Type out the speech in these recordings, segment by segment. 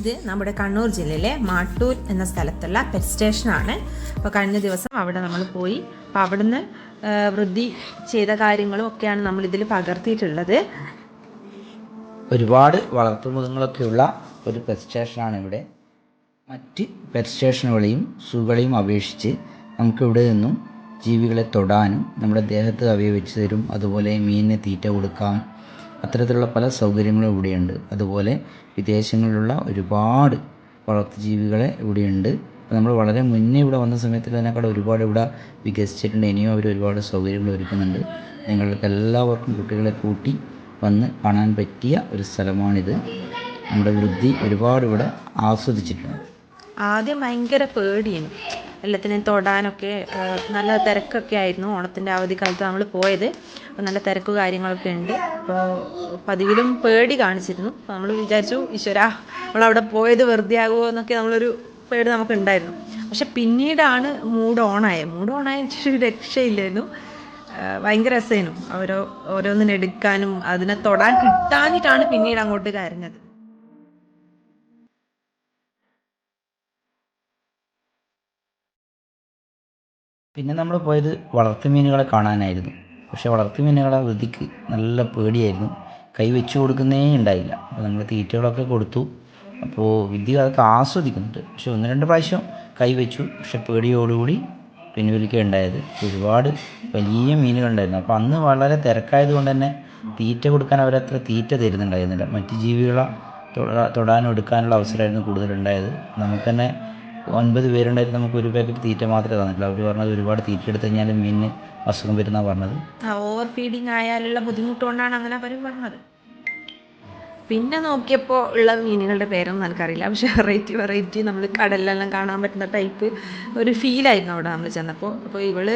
ഇത് നമ്മുടെ കണ്ണൂർ ജില്ലയിലെ മാട്ടൂർ എന്ന സ്ഥലത്തുള്ള പെറ്റ് സ്റ്റേഷനാണ് അപ്പോൾ കഴിഞ്ഞ ദിവസം അവിടെ നമ്മൾ പോയി. അപ്പോൾ അവിടുന്ന് വൃദ്ധി ചെയ്ത കാര്യങ്ങളും ഒക്കെയാണ് നമ്മൾ ഇതിൽ പകർത്തിയിട്ടുള്ളത്. ഒരുപാട് വളർത്തുമൃഗങ്ങളൊക്കെയുള്ള ഒരു പെറ്റ് സ്റ്റേഷനാണ് ഇവിടെ. മറ്റ് പെറ്റ് സ്റ്റേഷനുകളെയും സൂകളെയും അപേക്ഷിച്ച് നമുക്കിവിടെ നിന്നും ജീവികളെ തൊടാനും നമ്മുടെ ദേഹത്ത് അവയെ വെച്ച് തരും അതുപോലെ മീനിന് തീറ്റ കൊടുക്കാം അത്തരത്തിലുള്ള പല സൗകര്യങ്ങളും ഇവിടെയുണ്ട്. അതുപോലെ വിദേശങ്ങളിലുള്ള ഒരുപാട് വളർത്തുജീവികളെ ഇവിടെയുണ്ട്. നമ്മൾ വളരെ മുന്നേ ഇവിടെ വന്ന സമയത്ത് അതിനേക്കാൾ ഒരുപാട് ഇവിടെ വികസിച്ചിട്ടുണ്ട്. ഇനിയും അവർ ഒരുപാട് സൗകര്യങ്ങൾ ഒരുക്കുന്നുണ്ട്. നിങ്ങൾക്ക് എല്ലാവർക്കും കുട്ടികളെ കൂട്ടി വന്ന് കാണാൻ പറ്റിയ ഒരു സ്ഥലമാണിത്. നമ്മുടെ വൃദ്ധി ഒരുപാട് ഇവിടെ ആസ്വദിച്ചിട്ടുണ്ട്. ആദ്യം ഭയങ്കര പേടിയാണ്. എല്ലാത്തിനെയും തൊടാനൊക്കെ നല്ല തിരക്കൊക്കെ ആയിരുന്നു ഓണത്തിന്റെ അവധിക്കാലത്ത് നമ്മൾ പോയത്. അപ്പോൾ നല്ല തിരക്ക് കാര്യങ്ങളൊക്കെ ഉണ്ട്. അപ്പോൾ പതിവിലും പേടി കാണിച്ചിരുന്നു. അപ്പോൾ നമ്മൾ വിചാരിച്ചു ഈശ്വര നമ്മളവിടെ പോയത് വെറുതെ ആകുമോ എന്നൊക്കെ നമ്മളൊരു പേടി നമുക്ക് ഉണ്ടായിരുന്നു പക്ഷെ പിന്നീടാണ് മൂഡ് ഓണായത് മൂഡ് ഓണായ രക്ഷയില്ലായിരുന്നു. ഭയങ്കര രസമായിരുന്നു ഓരോ ഓരോന്നിനെ എടുക്കാനും അതിനെ തൊടാൻ കിട്ടാനിട്ടാണ് പിന്നീട് അങ്ങോട്ട് കരഞ്ഞത്. പിന്നെ നമ്മൾ പോയത് വളർത്തു മീനുകളെ കാണാനായിരുന്നു. പക്ഷേ വളർത്തു മീനുകളെ വൃദ്ധിക്ക് നല്ല പേടിയായിരുന്നു. കൈ വെച്ച് കൊടുക്കുന്നേ ഉണ്ടായില്ല. അപ്പോൾ നമ്മൾ തീറ്റകളൊക്കെ കൊടുത്തു. അപ്പോൾ വിദ്യ അതൊക്കെ ആസ്വദിക്കുന്നുണ്ട്. പക്ഷേ ഒന്ന് രണ്ട് പ്രാവശ്യം കൈ വെച്ചു. പക്ഷെ പേടിയോടുകൂടി പിൻവലിക്കുക ഉണ്ടായത്. ഒരുപാട് വലിയ മീനുകളുണ്ടായിരുന്നു അപ്പോൾ അന്ന് വളരെ തിരക്കായത് കൊണ്ട് തന്നെ തീറ്റ കൊടുക്കാൻ അവരത്ര തീറ്റ തരുന്നുണ്ടായിരുന്നില്ല. മറ്റ് ജീവികളെ തൊടാ- തൊടാനും എടുക്കാനുള്ള അവസരമായിരുന്നു കൂടുതലുണ്ടായത് നമുക്ക് തന്നെ ഒൻപത് പേരുണ്ടായിരുന്നു നമുക്ക് ഒരു പാക്കറ്റ് തീറ്റ മാത്രമേ തന്നിട്ടുള്ളൂ. അവർ പറഞ്ഞത് ഒരുപാട് തീറ്റ എടുത്തു കഴിഞ്ഞാൽ മീനിന് അസുഖം വരുന്ന പറഞ്ഞത്? ഓവർ ഫീഡിങ് ആയാലുള്ള ബുദ്ധിമുട്ട് കൊണ്ടാണ് അങ്ങനെ അവരും പറഞ്ഞത്. പിന്നെ നോക്കിയപ്പോൾ ഉള്ള മീനുകളുടെ പേരൊന്നും എനിക്കറിയില്ല. പക്ഷേ വെറൈറ്റി വെറൈറ്റി നമ്മൾ കടലിലെല്ലാം കാണാൻ പറ്റുന്ന ടൈപ്പ് ഒരു ഫീലായിരുന്നു അവിടെ നമ്മൾ ചെന്നപ്പോൾ അപ്പോൾ ഇവൾ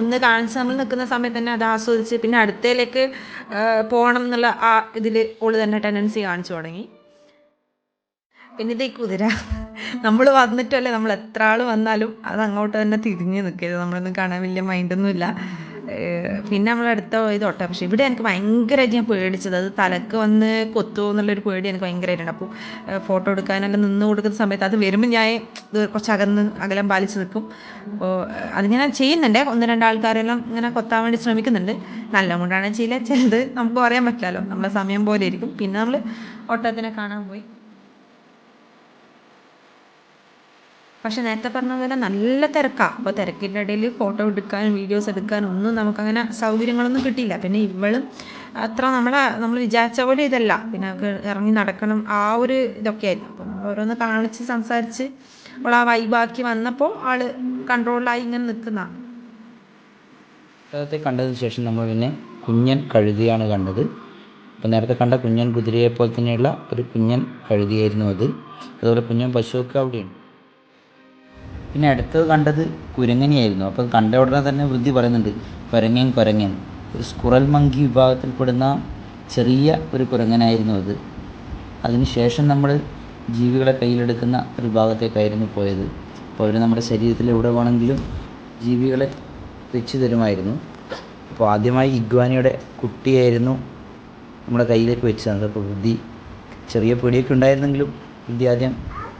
ഒന്ന് കാണിച്ച് നമ്മൾ നിൽക്കുന്ന സമയത്ത് തന്നെ അത് ആസ്വദിച്ച് പിന്നെ അടുത്തയിലേക്ക് പോകണം എന്നുള്ള ആ ഇതിൽ ഓൾ തന്നെ ടെൻഡൻസി കാണിച്ചു തുടങ്ങി. പിന്നെ ഇതേ കുതിര. നമ്മൾ വന്നിട്ടല്ലേ നമ്മൾ എത്ര ആൾ വന്നാലും അത് അങ്ങോട്ട് തന്നെ തിരിഞ്ഞു നിൽക്കരുത് നമ്മളൊന്നും കാണാൻ വലിയ മൈൻഡൊന്നുമില്ല പിന്നെ നമ്മൾ അടുത്ത പോയത് ഒട്ട പക്ഷെ ഇവിടെ എനിക്ക് ഭയങ്കരമായിട്ട് ഞാൻ പേടിച്ചത്. അത് തലക്ക് വന്ന് കൊത്തുമോ എന്നുള്ളൊരു പേടി എനിക്ക് ഭയങ്കരമായിട്ടുണ്ട് അപ്പോൾ ഫോട്ടോ എടുക്കാനെല്ലാം നിന്ന് കൊടുക്കുന്ന സമയത്ത് അത് വരുമ്പോൾ ഞാൻ കുറച്ച് അകന്ന് അകലം പാലിച്ച് നിൽക്കും അപ്പോൾ ഞാൻ ചെയ്യുന്നുണ്ട്. ഒന്ന് രണ്ട് ആൾക്കാരെല്ലാം ഇങ്ങനെ കൊത്താൻ വേണ്ടി ശ്രമിക്കുന്നുണ്ട്. നല്ല കൊണ്ടാണ് ചെയ്യില്ല ചിലത് നമുക്ക് പറയാൻ പറ്റില്ലല്ലോ. നമ്മളെ സമയം പോലെ ഇരിക്കും. പിന്നെ നമ്മൾ ഓട്ടത്തിനെ കാണാൻ പോയി. പക്ഷെ നേരത്തെ പറഞ്ഞ പോലെ നല്ല തിരക്കാണ് അപ്പോൾ തിരക്കിന്റെ ഇടയിൽ ഫോട്ടോ എടുക്കാനും വീഡിയോസ് എടുക്കാനും ഒന്നും നമുക്കങ്ങനെ സൗകര്യങ്ങളൊന്നും കിട്ടിയില്ല. പിന്നെ ഇവളും അത്ര നമ്മളെ നമ്മൾ വിചാരിച്ച പോലെ ഇതല്ല. പിന്നെ ഇറങ്ങി നടക്കണം ആ ഒരു ഇതൊക്കെ ആയിരുന്നു. അപ്പം ഓരോന്ന് കാണിച്ച് സംസാരിച്ച് അവൾ ആ വൈബാക്കി വന്നപ്പോൾ ആൾ കൺട്രോളായി ഇങ്ങനെ നിൽക്കുന്നതാണ് കണ്ടതിന് ശേഷം നമ്മൾ പിന്നെ കുഞ്ഞൻ കഴുതിയാണ് കണ്ടത്. അപ്പോൾ നേരത്തെ കണ്ട കുഞ്ഞൻ കുതിരയെ പോലെ തന്നെയുള്ള ഒരു കുഞ്ഞൻ കഴുതിയായിരുന്നു അത്. അതുപോലെ കുഞ്ഞൻ പശുവൊക്കെ അവിടെയുണ്ട്. പിന്നെ അടുത്ത് കണ്ടത് കുരങ്ങനെയായിരുന്നു. അപ്പോൾ കണ്ട ഉടനെ തന്നെ വൃദ്ധി പറയുന്നുണ്ട് കുരങ്ങൻ കുരങ്ങൻ. സ്കുറൽ മങ്കി വിഭാഗത്തിൽപ്പെടുന്ന ചെറിയ ഒരു കുരങ്ങനായിരുന്നു അത്. അതിനുശേഷം നമ്മൾ ജീവികളെ കയ്യിലെടുക്കുന്ന ഒരു ഭാഗത്തേക്കായിരുന്നു പോയത്. അപ്പോൾ അവർ നമ്മുടെ ശരീരത്തിൽ എവിടെ വേണമെങ്കിലും ജീവികളെ വെച്ച് തരുമായിരുന്നു. അപ്പോൾ ആദ്യമായി ഇഗ്വാനിയുടെ കുട്ടിയായിരുന്നു നമ്മുടെ കയ്യിലേക്ക് വെച്ച് തന്നത് അപ്പോൾ ബുദ്ധി ചെറിയ പേടിയൊക്കെ ഉണ്ടായിരുന്നെങ്കിലും ബുദ്ധി ആദ്യം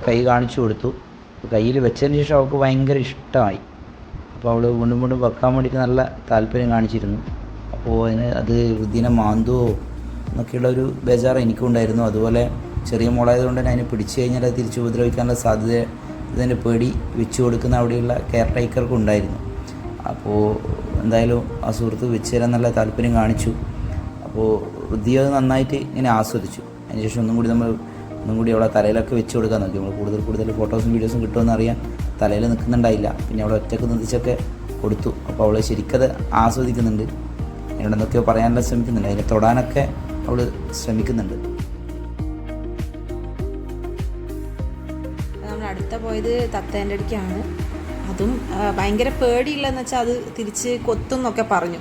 കൈ കാണിച്ചു കൊടുത്തു. അപ്പോൾ കയ്യിൽ വെച്ചതിന് ശേഷം അവൾക്ക് ഭയങ്കര ഇഷ്ടമായി. അപ്പോൾ അവൾ വീണ്ടും വീണ്ടും വെക്കാൻ വേണ്ടിയിട്ട് നല്ല താല്പര്യം കാണിച്ചിരുന്നു. അപ്പോൾ അതിന് അത് വൃദ്ധിനെ മാന്തുവോ എന്നൊക്കെയുള്ള ഒരു ബേജാറ് എനിക്കുണ്ടായിരുന്നു. അതുപോലെ ചെറിയ മോളായതുകൊണ്ട് തന്നെ അതിനെ പിടിച്ചു കഴിഞ്ഞാൽ അത് തിരിച്ച് ഉപദ്രവിക്കാനുള്ള സാധ്യത ഇതിന്റെ പേടി വെച്ചു കൊടുക്കുന്ന അവിടെയുള്ള കെയർ ടേക്കർക്കും ഉണ്ടായിരുന്നു. അപ്പോൾ എന്തായാലും ആ സുഹൃത്ത് വെച്ച് തരാൻ നല്ല താല്പര്യം കാണിച്ചു. അപ്പോൾ വൃദ്ധി അത് നന്നായിട്ട് ഇങ്ങനെ ആസ്വദിച്ചു. അതിനുശേഷം ഒന്നും കൂടി നമ്മൾ ഒന്നും കൂടി അവളെ തലയിലൊക്കെ വെച്ച് കൊടുക്കാൻ നോക്കി. നമ്മൾ കൂടുതൽ കൂടുതൽ ഫോട്ടോസും വീഡിയോസും കിട്ടുമെന്ന് അറിയാൻ തലയിൽ നിൽക്കുന്നുണ്ടായില്ല. പിന്നെ അവളെ ഒറ്റയ്ക്ക് നിന്ദിച്ചൊക്കെ കൊടുത്തു. അപ്പോൾ അവൾ ശരിക്കത് ആസ്വദിക്കുന്നുണ്ട്. എന്നോട് എന്തൊക്കെയോ പറയാനുള്ള ശ്രമിക്കുന്നുണ്ട്. അതിനെ തൊടാനൊക്കെ അവൾ ശ്രമിക്കുന്നുണ്ട്. നമ്മൾ അടുത്ത പോയത് തത്തേന്റെ അടുക്കാണ് അതും ഭയങ്കര പേടിയില്ലെന്ന് വെച്ചാൽ അത് തിരിച്ച് കൊത്തും എന്നൊക്കെ പറഞ്ഞു.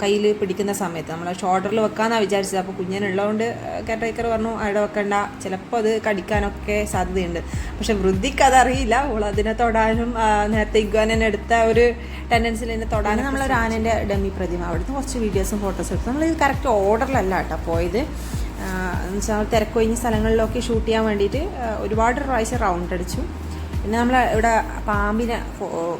കയ്യിൽ പിടിക്കുന്ന സമയത്ത്. നമ്മൾ ഷോൾഡറിൽ വെക്കാമെന്നാണ് വിചാരിച്ചത്. അപ്പോൾ കുഞ്ഞിനുള്ളതുകൊണ്ട് കെയർ ടേക്കർ പറഞ്ഞു അവിടെ വെക്കണ്ട. ചിലപ്പോൾ അത് കടിക്കാനൊക്കെ സാധ്യതയുണ്ട്. പക്ഷെ വൃദ്ധിക്ക് അതറിയില്ല. അവൾ അതിനെ തൊടാനും നേരത്തെ ഇഗ്വാനെ എടുത്ത ഒരു ടെൻഡൻസിൽ എന്നെ തൊടാനും നമ്മളൊരു ആനന്റെ ഡമ്മി പ്രതിമ അവിടുത്തെ കുറച്ച് വീഡിയോസും ഫോട്ടോസും എടുത്തു. നമ്മൾ കറക്റ്റ് ഓർഡറിലല്ല കേട്ടോ പോയത്. എന്നുവെച്ചാൽ തിരക്കൊഴിഞ്ഞ സ്ഥലങ്ങളിലൊക്കെ ഷൂട്ട് ചെയ്യാൻ വേണ്ടിയിട്ട് ഒരുപാട് പ്രാവശ്യം റൗണ്ട് അടിച്ചു. പിന്നെ നമ്മൾ ഇവിടെ പാമ്പിനെ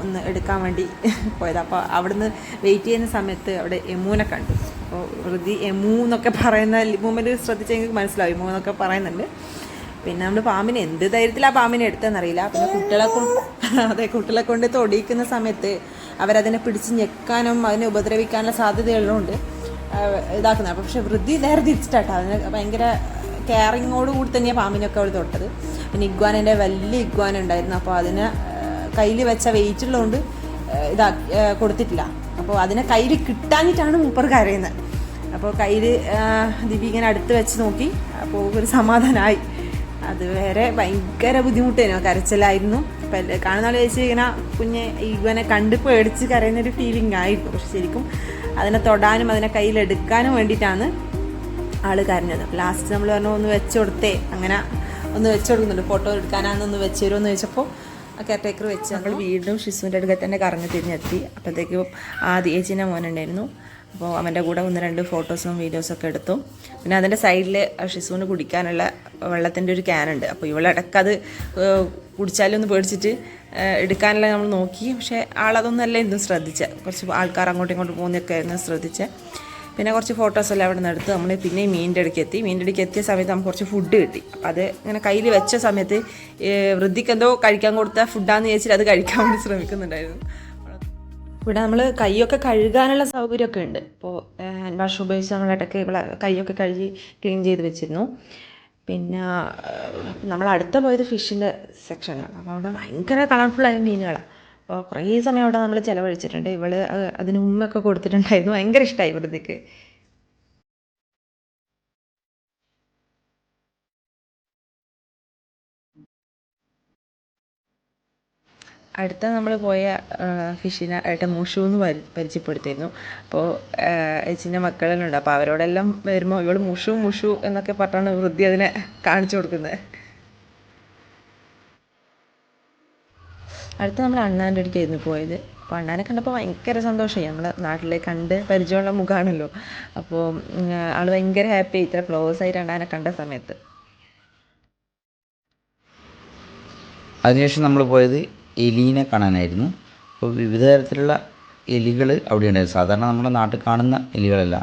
ഒന്ന് എടുക്കാൻ വേണ്ടി പോയത്. അപ്പോൾ അവിടുന്ന് വെയിറ്റ് ചെയ്യുന്ന സമയത്ത് അവിടെ എമൂനെ കണ്ടു. അപ്പോൾ ഋതി എമൂ എന്നൊക്കെ പറയുന്ന മൂമെന്റ് ശ്രദ്ധിച്ചെങ്കിൽ മനസ്സിലാവും എമൂ എന്നൊക്കെ പറയുന്നുണ്ട്. പിന്നെ നമ്മൾ പാമ്പിനെ എന്ത് ധൈര്യത്തിൽ ആ പാമ്പിനെ എടുത്തതെന്നറിയില്ല പിന്നെ കുട്ടികളെ കൊണ്ട് അതെ കുട്ടികളെ കൊണ്ട് തൊടിയിക്കുന്ന സമയത്ത് അവരതിനെ പിടിച്ച് ഞെക്കാനും അതിനെ ഉപദ്രവിക്കാനുള്ള സാധ്യതകളുണ്ട്. ഇതാക്കുന്നത് പക്ഷെ വൃദ്ധി നേരെ തിരിച്ചിട്ടാട്ടോ. അതിന് ഭയങ്കര കെയറിങ്ങോട് കൂടി തന്നെയാണ് പാമ്പിനൊക്കെ അവൾ തൊട്ടത്. പിന്നെ ഇഗ്വാനന്റെ വലിയ ഇഗ്വാന ഉണ്ടായിരുന്നു. അപ്പോൾ അതിനെ കയ്യിൽ വെച്ച വെയിറ്റുള്ളതുകൊണ്ട് ഇതാ കൊടുത്തിട്ടില്ല. അപ്പോൾ അതിനെ കയ്യിൽ കിട്ടാഞ്ഞിട്ടാണ് മൂപ്പർ കരയുന്നത്. അപ്പോൾ കയ്യിൽ ദിവ്യ ഇങ്ങനെ അടുത്ത് വെച്ച് നോക്കി അപ്പോൾ ഒരു സമാധാനമായി അത് വേറെ ഭയങ്കര ബുദ്ധിമുട്ടായിരുന്നു. കരച്ചിലായിരുന്നു. അപ്പം കാണുന്ന ആൾ ചേച്ചി ഇങ്ങനെ കുഞ്ഞ് ഇവനെ കണ്ട് പേടിച്ച് കരയുന്നൊരു ഫീലിംഗ് ആയിരുന്നു. പക്ഷെ ശരിക്കും അതിനെ തൊടാനും അതിനെ കയ്യിലെടുക്കാനും വേണ്ടിയിട്ടാണ് ആൾ കരഞ്ഞത് ലാസ്റ്റ് നമ്മൾ പറഞ്ഞു ഒന്ന് വെച്ച് കൊടുത്തേ അങ്ങനെ ഒന്ന് വെച്ച് കൊടുക്കുന്നുണ്ട് ഫോട്ടോ എടുക്കാനാണെന്ന് വെച്ച് തരുമെന്ന് ചോദിച്ചപ്പോൾ കെയർ ടേക്കർ വെച്ച് നമ്മൾ വീണ്ടും ഷിസുവിന്റെ അടുക്കൽ തന്നെ കറങ്ങി തിരിഞ്ഞെത്തി. അപ്പോഴത്തേക്കും ആദ്യ ഏച്ചിന്റെ മോനുണ്ടായിരുന്നു. അപ്പോൾ അവന്റെ കൂടെ ഒന്ന് രണ്ട് ഫോട്ടോസും വീഡിയോസും ഒക്കെ എടുത്തു. പിന്നെ അതിന്റെ സൈഡിൽ ഷിസുവിന് കുടിക്കാനുള്ള വെള്ളത്തിന്റെ ഒരു ക്യാനുണ്ട് അപ്പോൾ ഇവളിടക്കത് കുടിച്ചാലൊന്ന് പേടിച്ചിട്ട് എടുക്കാനല്ല എടുക്കാനുള്ള നമ്മൾ നോക്കി. പക്ഷേ ആളതൊന്നും അല്ല എന്തും ശ്രദ്ധിച്ച. കുറച്ച് ആൾക്കാർ അങ്ങോട്ടും ഇങ്ങോട്ടും പോകുന്നൊക്കെ ആയിരുന്നു ശ്രദ്ധിച്ചത് പിന്നെ കുറച്ച് ഫോട്ടോസ് എല്ലാം അവിടെ നിന്ന് എടുത്ത് നമ്മൾ പിന്നെ മീന്റെ അടുക്ക് എത്തി. മീന്റെ അടുക്ക് എത്തിയ സമയത്ത് നമുക്ക് കുറച്ച് ഫുഡ് കിട്ടി. അത് ഇങ്ങനെ കയ്യിൽ വെച്ച സമയത്ത് വൃദ്ധിക്ക് എന്തോ കഴിക്കാൻ കൊടുത്ത ഫുഡാന്ന് ചോദിച്ചിട്ട് അത് കഴിക്കാൻ വേണ്ടി ശ്രമിക്കുന്നുണ്ടായിരുന്നു. ഇവിടെ നമ്മൾ കൈയൊക്കെ കഴുകാനുള്ള സൗകര്യമൊക്കെ ഉണ്ട്. ഇപ്പോൾ ഹാൻഡ് വാഷ് ഉപയോഗിച്ച് നമ്മൾ ഇടയ്ക്ക് ഇവിടെ കൈയൊക്കെ കഴുകി ക്ലീൻ ചെയ്ത് വെച്ചിരുന്നു. പിന്നെ നമ്മൾ അടുത്ത പോയത് ഫിഷിന്റെ സെക്ഷനാണ് അപ്പോൾ അവിടെ ഭയങ്കര കളർഫുള്ളായ മീനുകളാണ് അപ്പോൾ കുറേ സമയം അവിടെ നമ്മൾ ചിലവഴിച്ചിട്ടുണ്ട്. അത് അതിന് ഉമ്മയൊക്കെ കൊടുത്തിട്ടുണ്ടായിരുന്നു. ഭയങ്കര ഇഷ്ടമായി വൃത്തിക്ക്. അടുത്ത നമ്മൾ പോയ ഫിഷിനെ ആയിട്ട് മൂഷു എന്ന് പരി പരിചയപ്പെടുത്തിയിരുന്നു. അപ്പോൾ ചേച്ചിന്റെ മക്കളെല്ലാം ഉണ്ട്. അപ്പോൾ അവരോടെല്ലാം വരുമ്പോൾ ഇവൾ മൂഷു മൂഷു എന്നൊക്കെ പറഞ്ഞാണ് വൃദ്ധി അതിനെ കാണിച്ചു കൊടുക്കുന്നത്. അടുത്ത നമ്മൾ അണ്ണാന്റെ അടുക്കായിരുന്നു പോയത്. അപ്പോൾ അണ്ണാനെ കണ്ടപ്പോൾ ഭയങ്കര സന്തോഷമായി. നമ്മൾ നാട്ടിലെ കണ്ട് പരിചയമുള്ള മുഖമാണല്ലോ അപ്പോൾ ആൾ ഭയങ്കര ഹാപ്പി. ഇത്ര ക്ലോസ് ആയിട്ട് അണ്ണാനെ കണ്ട സമയത്ത്. അതിനുശേഷം നമ്മൾ പോയത് എലീനെ കാണാനായിരുന്നു. അപ്പോൾ വിവിധ തരത്തിലുള്ള എലികൾ അവിടെ ഉണ്ടായിരുന്നു. സാധാരണ നമ്മുടെ നാട്ടിൽ കാണുന്ന എലികളല്ല.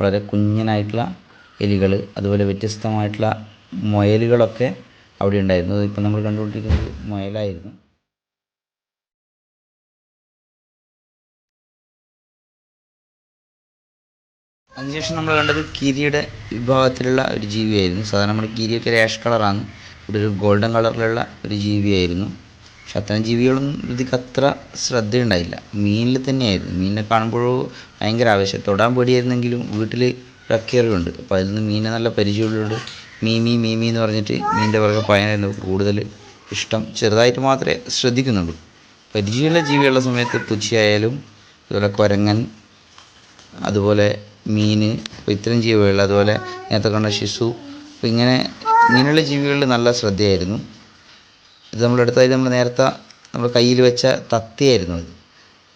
വളരെ കുഞ്ഞനായിട്ടുള്ള എലികൾ അതുപോലെ വ്യത്യസ്തമായിട്ടുള്ള മുയലുകളൊക്കെ അവിടെ ഉണ്ടായിരുന്നു. ഇപ്പം നമ്മൾ കണ്ടുകൊണ്ടിരിക്കുന്നത് മുയലായിരുന്നു. അതിനുശേഷം നമ്മൾ കണ്ടത് കിരിയുടെ വിഭാഗത്തിലുള്ള ഒരു ജീവിയായിരുന്നു. സാധാരണ നമ്മൾ കിരിയൊക്കെ രാഷ് കളറാണ് ഇവിടെ ഒരു ഗോൾഡൻ കളറിലുള്ള ഒരു ജീവിയായിരുന്നു. പക്ഷെ അത്തരം ജീവികളൊന്നും ഇതിക്ക് അത്ര ശ്രദ്ധയുണ്ടായില്ല. മീനിൽ തന്നെയായിരുന്നു. മീനിനെ കാണുമ്പോഴോ ഭയങ്കര ആവേശം. തൊടാൻ പേടിയായിരുന്നെങ്കിലും വീട്ടിൽ ഒരു അപ്പോൾ അതിൽ നിന്ന് മീനെ നല്ല പരിചയമുള്ളതുകൊണ്ട് മീമി മീമി എന്ന് പറഞ്ഞിട്ട് മീനിന്റെ പുറകെ പയനായിരുന്നു കൂടുതൽ ഇഷ്ടം. ചെറുതായിട്ട് മാത്രമേ ശ്രദ്ധിക്കുന്നുള്ളൂ. പരിചയമുള്ള ജീവിയുള്ള സമയത്ത് പുച്ചിയായാലും അതുപോലെ കുരങ്ങൻ അതുപോലെ മീൻ ഇത്തരം ജീവികൾ അതുപോലെ നേരത്തെ കണ്ട ശിശു അപ്പോൾ ഇങ്ങനെ ഇങ്ങനെയുള്ള ജീവികളിൽ നല്ല ശ്രദ്ധയായിരുന്നു. ഇത് നമ്മളെടുത്തായി നമ്മൾ നേരത്തെ നമ്മൾ കയ്യിൽ വെച്ച തത്തിയായിരുന്നു അത്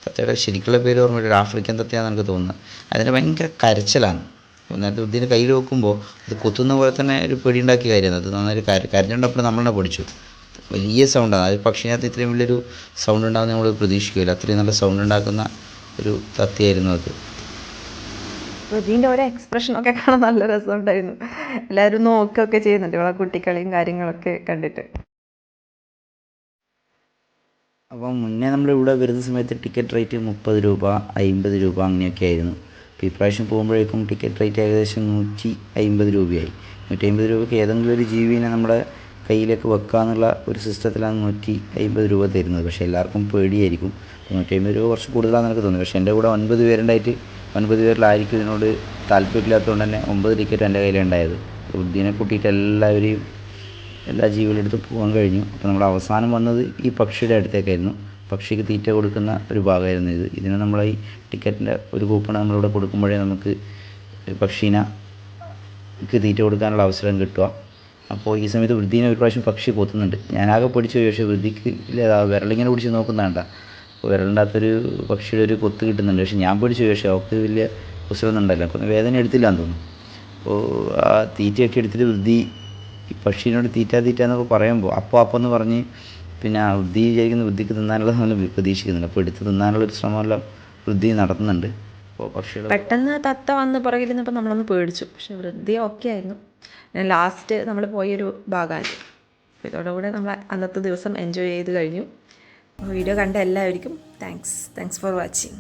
തത്തയുടെ ശരിക്കുള്ള പേര് ഓർമ്മയില്ല ഒരു ആഫ്രിക്കൻ തത്തയാണെന്ന് എനിക്ക് തോന്നുന്നത് അതിന് ഭയങ്കര കരച്ചിലാണ്. നേരത്തെ ഇതിന് കയ്യിൽ വെക്കുമ്പോൾ അത് കുത്തുന്ന പോലെ തന്നെ ഒരു പേടിയുണ്ടാക്കിയ കാര്യമാണ്. അത് നന്നായിട്ട് കര കരഞ്ഞുകൊണ്ടപ്പോൾ നമ്മൾ പൊടിച്ചു. വലിയ സൗണ്ടാണ് അത് പക്ഷിനകത്ത് ഇത്രയും വലിയൊരു സൗണ്ട് ഉണ്ടാകുന്ന നമ്മൾ പ്രതീക്ഷിക്കില്ല അത്രയും നല്ല സൗണ്ട് ഉണ്ടാക്കുന്ന ഒരു തത്തിയായിരുന്നു അത്. വൃതിന്റെ ഓരോ എക്സ്പ്രഷനൊക്കെ കാണാൻ നല്ല രസമുണ്ടായിരുന്നു. എല്ലാവരും നോക്കുകയൊക്കെ ചെയ്യുന്നുണ്ട് ഇവളെ കുട്ടിക്കളിയും കാര്യങ്ങളൊക്കെ കണ്ടിട്ട്. അപ്പം മുന്നേ നമ്മൾ ഇവിടെ വരുന്ന സമയത്ത് ടിക്കറ്റ് റേറ്റ് മുപ്പത് രൂപ അമ്പത് രൂപ അങ്ങനെയൊക്കെ ആയിരുന്നു. അപ്പോൾ ഇപ്രാവശ്യം പോകുമ്പോഴേക്കും ടിക്കറ്റ് റേറ്റ് ഏകദേശം നൂറ്റി അമ്പത് രൂപയായി. നൂറ്റി അമ്പത് രൂപയ്ക്ക് ഏതെങ്കിലും ഒരു ജീവിനെ നമ്മുടെ കയ്യിലേക്ക് വെക്കുക എന്നുള്ള ഒരു സിസ്റ്റത്തിലാണ് നൂറ്റി അമ്പത് രൂപ തരുന്നത്. പക്ഷേ എല്ലാവർക്കും പേടിയായിരിക്കും. നൂറ്റി അമ്പത് രൂപ കുറച്ച് കൂടുതലാണെന്ന് എനിക്ക് തോന്നുന്നു. പക്ഷേ എന്റെ കൂടെ ഒൻപത് പേരുണ്ടായിട്ട് ഒൻപത് പേരിലായിരിക്കും ഇതിനോട് താല്പര്യമില്ലാത്തതുകൊണ്ട് തന്നെ ഒമ്പത് ടിക്കറ്റ് എന്റെ കയ്യിലുണ്ടായത്. ബുദ്ധിനെ കൂട്ടിയിട്ട് എല്ലാവരെയും എല്ലാ ജീവികളുടെ അടുത്തും പോകാൻ കഴിഞ്ഞു. അപ്പോൾ നമ്മൾ അവസാനം വന്നത് ഈ പക്ഷിയുടെ അടുത്തേക്കായിരുന്നു. പക്ഷിക്ക് തീറ്റ കൊടുക്കുന്ന ഒരു ഭാഗമായിരുന്നു ഇത്. ഇതിന് നമ്മൾ ഈ ടിക്കറ്റിന്റെ ഒരു കൂപ്പൺ നമ്മളിവിടെ കൊടുക്കുമ്പോഴേ നമുക്ക് പക്ഷീനക്ക് തീറ്റ കൊടുക്കാനുള്ള അവസരം കിട്ടുക. അപ്പോൾ ഈ സമയത്ത് വൃദ്ധീനെ ഒരു പ്രാവശ്യം പക്ഷി കൊത്തുന്നുണ്ട്. ഞാനാകെ പൊടിച്ചു പക്ഷേ വൃദ്ധിക്ക് ഇല്ല വിരലിങ്ങനെ പിടിച്ച് നോക്കുന്നതാണ്ട. അപ്പോൾ വിരലിന്റെ അകത്തൊരു പക്ഷിയുടെ ഒരു കൊത്ത് കിട്ടുന്നുണ്ട്. പക്ഷേ ഞാൻ പിടിച്ചു പക്ഷേ അവൾക്ക് വലിയ കുസലൊന്നും ഉണ്ടായില്ല. വേദന എടുത്തില്ല എന്ന് തോന്നുന്നു. അപ്പോൾ ആ തീറ്റയൊക്കെ എടുത്തിട്ട് വൃദ്ധി പക്ഷീനോട് തീറ്റ തീറ്റ എന്നൊക്കെ പറയുമ്പോൾ അപ്പോൾ അപ്പോൾ എന്ന് പറഞ്ഞ് പിന്നെ ആ വൃദ്ധി വിചാരിക്കുന്ന വൃദ്ധിക്ക് തിന്നാനുള്ള നമ്മൾ പ്രതീക്ഷിക്കുന്നുണ്ട്. അപ്പോൾ എടുത്ത് തിന്നാനുള്ള ഒരു ശ്രമമെല്ലാം വൃദ്ധി നടത്തുന്നുണ്ട്. അപ്പോൾ പക്ഷികൾ പെട്ടെന്ന് തത്ത വന്ന് പുറകിൽ നിന്നപ്പോൾ നമ്മളൊന്ന് പേടിച്ചു. പക്ഷെ വൃദ്ധി ഓക്കെ ആയിരുന്നു. ലാസ്റ്റ് നമ്മൾ പോയൊരു ഭാഗമാണ് ഇതോടുകൂടെ നമ്മൾ അന്നത്തെ ദിവസം എൻജോയ് ചെയ്ത് കഴിഞ്ഞു. വീഡിയോ കണ്ട എല്ലാവർക്കും താങ്ക്സ് താങ്ക്സ് ഫോർ വാച്ചിങ്